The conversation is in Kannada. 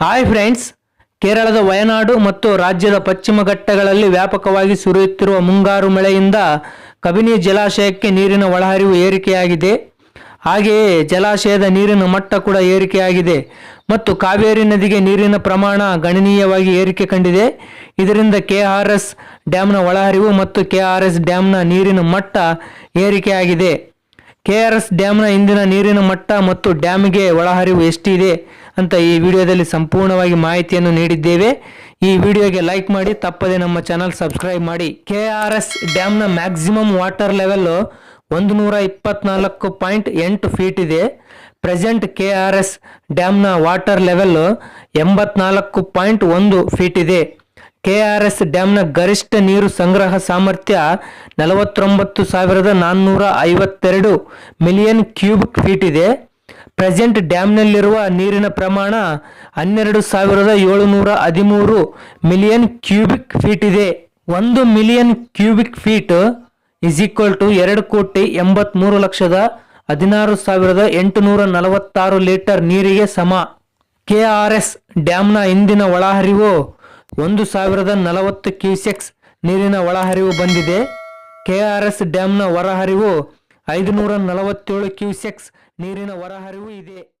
ಹಾಯ್ ಫ್ರೆಂಡ್ಸ್ ಕೇರಳದ ವಯನಾಡು ಮತ್ತು ರಾಜ್ಯದ ಪಶ್ಚಿಮ ಘಟ್ಟಗಳಲ್ಲಿ ವ್ಯಾಪಕವಾಗಿ ಸುರಿಯುತ್ತಿರುವ ಮುಂಗಾರು ಮಳೆಯಿಂದ ಕಬಿನಿ ಜಲಾಶಯಕ್ಕೆ ನೀರಿನ ಒಳಹರಿವು ಏರಿಕೆಯಾಗಿದೆ. ಹಾಗೆಯೇ ಜಲಾಶಯದ ನೀರಿನ ಮಟ್ಟ ಕೂಡ ಏರಿಕೆಯಾಗಿದೆ ಮತ್ತು ಕಾವೇರಿ ನದಿಗೆ ನೀರಿನ ಪ್ರಮಾಣ ಗಣನೀಯವಾಗಿ ಏರಿಕೆ ಕಂಡಿದೆ. ಇದರಿಂದ ಕೆ ಆರ್ ಎಸ್ ಡ್ಯಾಮ್ನ ಒಳಹರಿವು ಮತ್ತು ಕೆ ಆರ್ ಎಸ್ ಡ್ಯಾಮ್ನ ನೀರಿನ ಮಟ್ಟ ಏರಿಕೆಯಾಗಿದೆ. ಕೆಆರ್ಎಸ್ ಡ್ಯಾಮ್ನ ಇಂದಿನ ನೀರಿನ ಮಟ್ಟ ಮತ್ತು ಡ್ಯಾಮ್ಗೆ ಒಳಹರಿವು ಎಷ್ಟಿದೆ ಅಂತ ಈ ವಿಡಿಯೋದಲ್ಲಿ ಸಂಪೂರ್ಣವಾಗಿ ಮಾಹಿತಿಯನ್ನು ನೀಡಿದ್ದೇವೆ. ಈ ವಿಡಿಯೋಗೆ ಲೈಕ್ ಮಾಡಿ, ತಪ್ಪದೆ ನಮ್ಮ ಚಾನಲ್ ಸಬ್ಸ್ಕ್ರೈಬ್ ಮಾಡಿ. ಕೆ ಆರ್ ಎಸ್ ಡ್ಯಾಮ್ನ ಮ್ಯಾಕ್ಸಿಮಮ್ ವಾಟರ್ ಲೆವೆಲ್ ಒಂದು ನೂರ ಇಪ್ಪತ್ನಾಲ್ಕು ಪಾಯಿಂಟ್ ಎಂಟು ಫೀಟ್ ಇದೆ. ಪ್ರೆಸೆಂಟ್ ಕೆ ಆರ್ ಎಸ್ ಡ್ಯಾಮ್ನ ವಾಟರ್ ಲೆವೆಲ್ ಎಂಬತ್ನಾಲ್ಕು ಪಾಯಿಂಟ್ ಒಂದು ಫೀಟ್ ಇದೆ. ಕೆಆರ್ಎಸ್ ಡ್ಯಾಮ್ನ ಗರಿಷ್ಠ ನೀರು ಸಂಗ್ರಹ ಸಾಮರ್ಥ್ಯ ನಲವತ್ತೊಂಬತ್ತು ಸಾವಿರದ ನಾನ್ನೂರ ಐವತ್ತೆರಡು ಮಿಲಿಯನ್ ಕ್ಯೂಬಿಕ್ ಫೀಟ್ ಇದೆ. ಪ್ರೆಸೆಂಟ್ ಡ್ಯಾಮ್ನಲ್ಲಿರುವ ನೀರಿನ ಪ್ರಮಾಣ ಹನ್ನೆರಡು ಸಾವಿರದ ಏಳುನೂರ ಹದಿಮೂರು ಮಿಲಿಯನ್ ಕ್ಯೂಬಿಕ್ ಫೀಟ್ ಇದೆ. ಒಂದು million cubic feet is equal to ಎರಡು ಕೋಟಿ ಎಂಬತ್ಮೂರು ಲಕ್ಷದ ಹದಿನಾರು ಸಾವಿರದ ಎಂಟುನೂರ ನಲವತ್ತಾರು ಲೀಟರ್ ನೀರಿಗೆ ಸಮ. ಕೆ ಆರ್ ಎಸ್ ಡ್ಯಾಮ್ನ ಇಂದಿನ ಒಳಹರಿವು ಒಂದು ಸಾವಿರದ ನಲವತ್ತು ಕ್ಯೂಸೆಕ್ಸ್ ನೀರಿನ ಒಳಹರಿವು ಬಂದಿದೆ. ಕೆಆರ್ಎಸ್ ಡ್ಯಾಮ್ನ ಹೊರಹರಿವು ಐದುನೂರ ನಲವತ್ತೇಳು ಕ್ಯೂಸೆಕ್ಸ್ ನೀರಿನ ಹೊರಹರಿವು ಇದೆ.